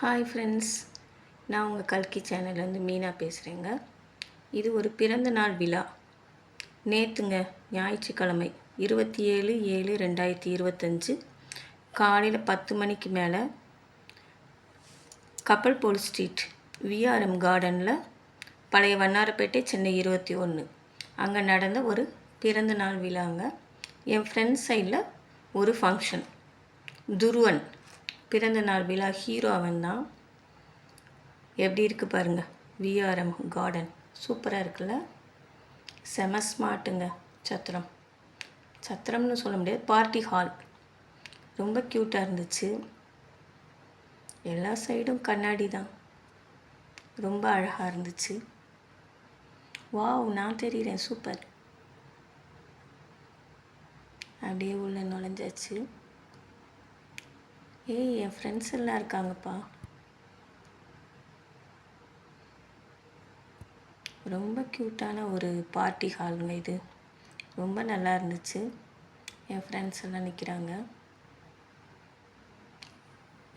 Hi friends நான் உங்கள் கல்கி சேனல்லேருந்து மீனா பேசுகிறேங்க இது ஒரு பிறந்த நாள் விழா. நேற்றுங்க ஞாயிற்றுக்கிழமை இருபத்தி ஏழு ஏழு ரெண்டாயிரத்தி இருபத்தஞ்சு. காலையில் பத்து மணிக்கு மேலே கப்பல் போல் ஸ்ட்ரீட் விஆர்எம் கார்டனில் பழைய வண்ணாரப்பேட்டை சென்னை இருபத்தி ஒன்று அங்கே நடந்த ஒரு பிறந்த நாள் விழாங்க. என் ஃப்ரெண்ட்ஸ் சைடில் ஒரு ஃபங்க்ஷன் துருவன். பிறந்த நாள் விழா ஹீரோ அவன் தான் எப்படி இருக்குது பாருங்கள் விஆர்எம் கார்டன் சூப்பராக இருக்குல்ல? செம ஸ்மார்ட்டுங்க சத்திரம். சத்திரம்னு சொல்ல முடியாது பார்ட்டி ஹால் ரொம்ப க்யூட்டாக இருந்துச்சு. எல்லா சைடும் கண்ணாடி தான் ரொம்ப அழகாக இருந்துச்சு. வாவ் நான் தெரிகிறேன் சூப்பர். அப்படியே உள்ள நுழைஞ்சாச்சு. ஏய் என் ஃப்ரெண்ட்ஸ் எல்லாம் இருக்காங்கப்பா. ரொம்ப க்யூட்டான ஒரு பார்ட்டி ஹாலுங்க இது. ரொம்ப நல்லா இருந்துச்சு. என் ஃப்ரெண்ட்ஸ் எல்லாம் நிற்கிறாங்க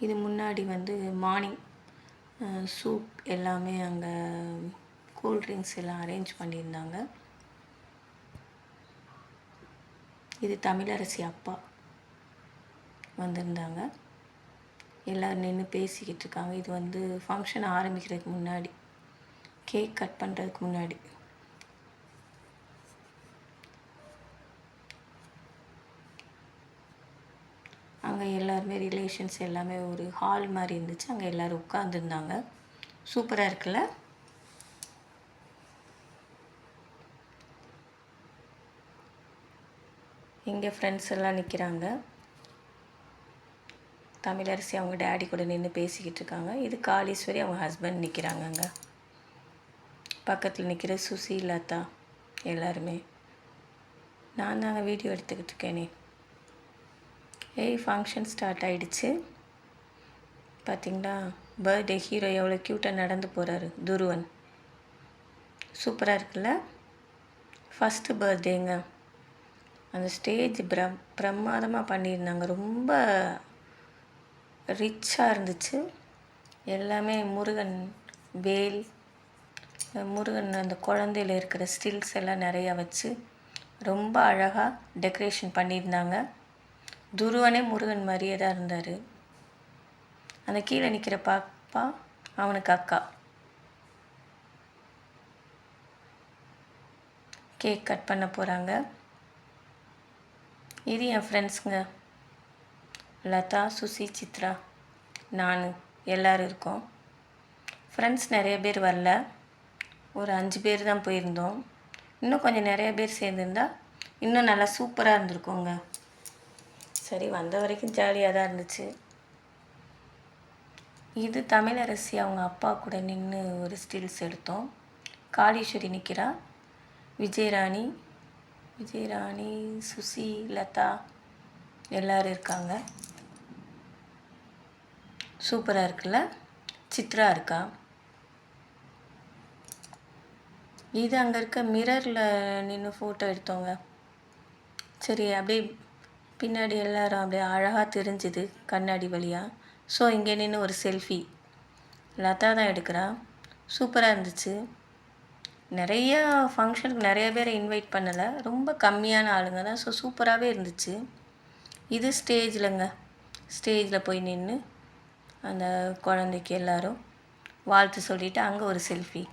இது முன்னாடி வந்து மார்னிங் சூப் எல்லாமே அங்கே கூல்ட்ரிங்க்ஸ் எல்லாம் அரேஞ்ச் பண்ணியிருந்தாங்க. இது தமிழரசி அப்பா வந்திருந்தாங்க. எல்லோரும் நின்று பேசிக்கிட்டு இருக்காங்க. இது வந்து ஃபங்க்ஷன் ஆரம்பிக்கிறதுக்கு முன்னாடி. கேக் கட் பண்ணுறதுக்கு முன்னாடி. அங்கே எல்லாருமே ரிலேஷன்ஸ் எல்லாமே ஒரு ஹால் மாதிரி இருந்துச்சு. அங்கே எல்லோரும் உட்காந்துருந்தாங்க சூப்பராக இருக்குல்ல? இங்கே ஃப்ரெண்ட்ஸ் எல்லாம் நிற்கிறாங்க தமிழரசி அவங்க டேடி கூட நின்று பேசிக்கிட்டு இருக்காங்க இது காளீஸ்வரி அவங்க ஹஸ்பண்ட் நிற்கிறாங்கங்க பக்கத்தில் நிற்கிற சுசி லதா எல்லாருமே. நான் தாங்க வீடியோ எடுத்துக்கிட்டு இருக்கேனே ஏய் ஃபங்க்ஷன் ஸ்டார்ட் ஆகிடுச்சு பார்த்தீங்களா பர்த்டே ஹீரோ எவ்வளோ க்யூட்டாக நடந்து போகிறாரு துருவன். சூப்பராக இருக்குல்ல? ஃபஸ்ட்டு பர்த்டேங்க அந்த ஸ்டேஜ் பிர பிரமாதமாக பண்ணியிருந்தாங்க. ரொம்ப ரிச்சாக இருந்துச்சு. எல்லாமே முருகன் வேல் முருகன் அந்த குழந்தையில் இருக்கிற ஸ்டில்ஸ் எல்லாம் நிறையா வச்சு ரொம்ப அழகாக டெக்கரேஷன் பண்ணியிருந்தாங்க. துருவனே முருகன் மாதிரியே தான் இருந்தார். அந்த கீழே நிற்கிற பாப்பா அவனுக்கு அக்கா. கேக் கட் பண்ண போகிறாங்க இது என் ஃப்ரெண்ட்ஸுங்க லதா சுசி சித்ரா. நான். எல்லோரும் இருக்கோம். ஃப்ரெண்ட்ஸ் நிறைய பேர் வரல. ஒரு அஞ்சு பேர் தான் போயிருந்தோம். இன்னும் கொஞ்சம் நிறைய பேர் சேர்ந்துருந்தா இன்னும் நல்லா சூப்பராக இருந்திருக்கோங்க. சரி வந்த வரைக்கும் ஜாலியாக தான் இருந்துச்சு. இது தமிழரசி அவங்க அப்பா கூட நின்று ஒரு ஸ்டில்ஸ் எடுத்தோம். காளீஸ்வரி நிற்கிறா விஜயராணி. விஜயராணி சுசி லதா. எல்லோரும் இருக்காங்க. சூப்பராக இருக்குல்ல? சித்ரா இருக்கா? இது அங்கே இருக்க மிரரில் நின்று ஃபோட்டோ எடுத்தோங்க சரி அப்படியே பின்னாடி எல்லாரும் அப்படியே அழகாக தெரிஞ்சுது கண்ணாடி வழியாக ஸோ இங்கே நின்று ஒரு செல்ஃபி லதா தான் எடுக்கிறா. சூப்பராக இருந்துச்சு. நிறைய ஃபங்க்ஷனுக்கு நிறைய பேரை இன்வைட் பண்ணலை. ரொம்ப கம்மியான ஆளுங்க தான். ஸோ சூப்பராகவே இருந்துச்சு. இது ஸ்டேஜில்ங்க. ஸ்டேஜில் போய் நின்று அந்த குழந்தைக்கு எல்லோரும் வாழ்த்து சொல்லிவிட்டு அங்கே ஒரு செல்ஃபி.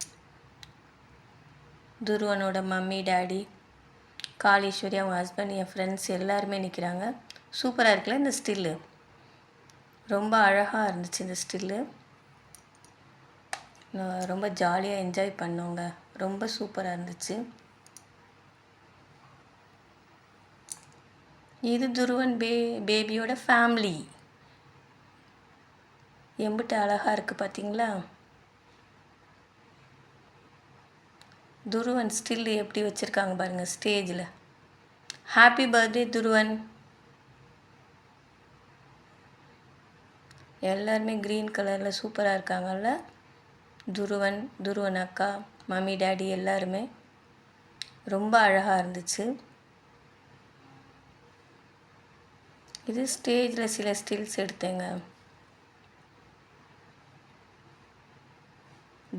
துருவனோட மம்மி டேடி காளீஸ்வரி அவங்க ஹஸ்பண்ட் என் ஃப்ரெண்ட்ஸ் எல்லாருமே நிற்கிறாங்க சூப்பராக இருக்குல்ல இந்த ஸ்டில்லு? ரொம்ப அழகாக இருந்துச்சு இந்த ஸ்டில்லு. ரொம்ப ஜாலியாக என்ஜாய் பண்ணோங்க. ரொம்ப சூப்பராக இருந்துச்சு. இது துருவன் பே பேபியோட ஃபேமிலி எம்பிட்டு அழகாக இருக்குது பார்த்தீங்களா துருவன் ஸ்டில் எப்படி வச்சுருக்காங்க பாருங்கள் ஸ்டேஜில் ஹாப்பி பர்த்டே துருவன். எல்லாருமே க்ரீன் கலரில் சூப்பராக இருக்காங்கல்ல? துருவன் துருவன் அக்கா மம்மி டேடி எல்லாருமே ரொம்ப அழகாக இருந்துச்சு. இது ஸ்டேஜில் சில ஸ்டில்ஸ் எடுத்தேங்க.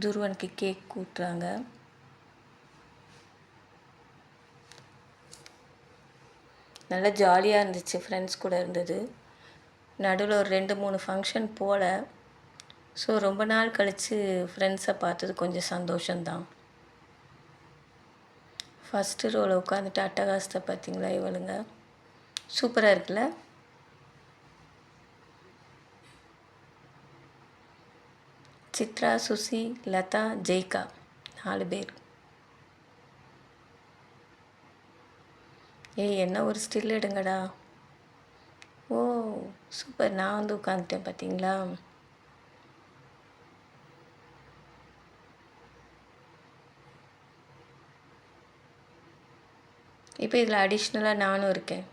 துருவனுக்கு கேக் கூட்டுறாங்க. நல்லா ஜாலியாக இருந்துச்சு ஃப்ரெண்ட்ஸ் கூட இருந்தது. நடுவில் ஒரு ரெண்டு மூணு ஃபங்க்ஷன் போகல ஸோ ரொம்ப நாள் கழித்து ஃப்ரெண்ட்ஸை பார்த்தது கொஞ்சம் சந்தோஷம்தான். ஃபஸ்ட்டு ரோவில் உட்காந்துட்டு அட்டகாசத்தை பார்த்தீங்களா இவளுங்க? சூப்பராக இருக்குல்ல? சித்ரா சுசி லதா ஜெய்கா நாலு பேர். ஏய் என்ன ஒரு ஸ்டில் எடுங்கடா. ஓ சூப்பர் நான் வந்து உட்காந்துட்டேன் பார்த்தீங்களா இப்போ இதில் அடிஷ்னலாக நானும் இருக்கேன்.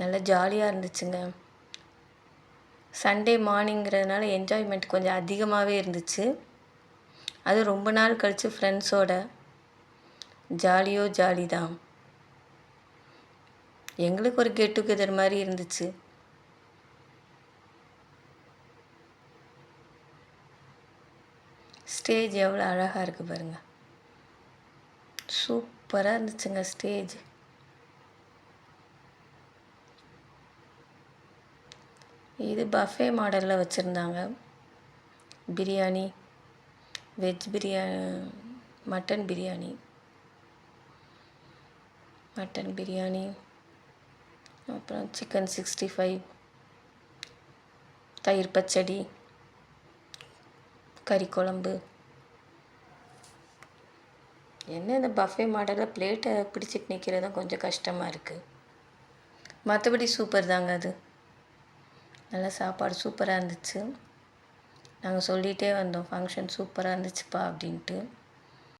நல்லா ஜாலியாக இருந்துச்சுங்க. சண்டே மார்னிங்கிறதுனால என்ஜாய்மெண்ட் கொஞ்சம் அதிகமாகவே இருந்துச்சு. அது ரொம்ப நாள் கழித்து ஃப்ரெண்ட்ஸோட ஜாலியோ ஜாலி தான். எங்களுக்கு ஒரு கெட் டுகெதர் மாதிரி இருந்துச்சு. ஸ்டேஜ் எவ்வளோ அழகாக இருக்குது பாருங்கள் சூப்பராக இருந்துச்சுங்க ஸ்டேஜ் இது பஃபே மாடலில் வச்சுருந்தாங்க. Biryani veg biryani mutton biryani. Mutton biryani அப்புறம் சிக்கன் சிக்ஸ்டி ஃபைவ் தயிர் பச்சடி கறி குழம்பு. என்ன இந்த பஃபே மாடலில் பிளேட்டை பிடிச்சிட்டு நிற்கிறது கொஞ்சம் கஷ்டமாக இருக்குது மற்றபடி சூப்பர் தாங்க அது. நல்ல சாப்பாடு சூப்பராக இருந்துச்சு. நாங்கள் சொல்லிகிட்டே வந்தோம் ஃபங்க்ஷன் சூப்பராக இருந்துச்சுப்பா அப்படின்ட்டு.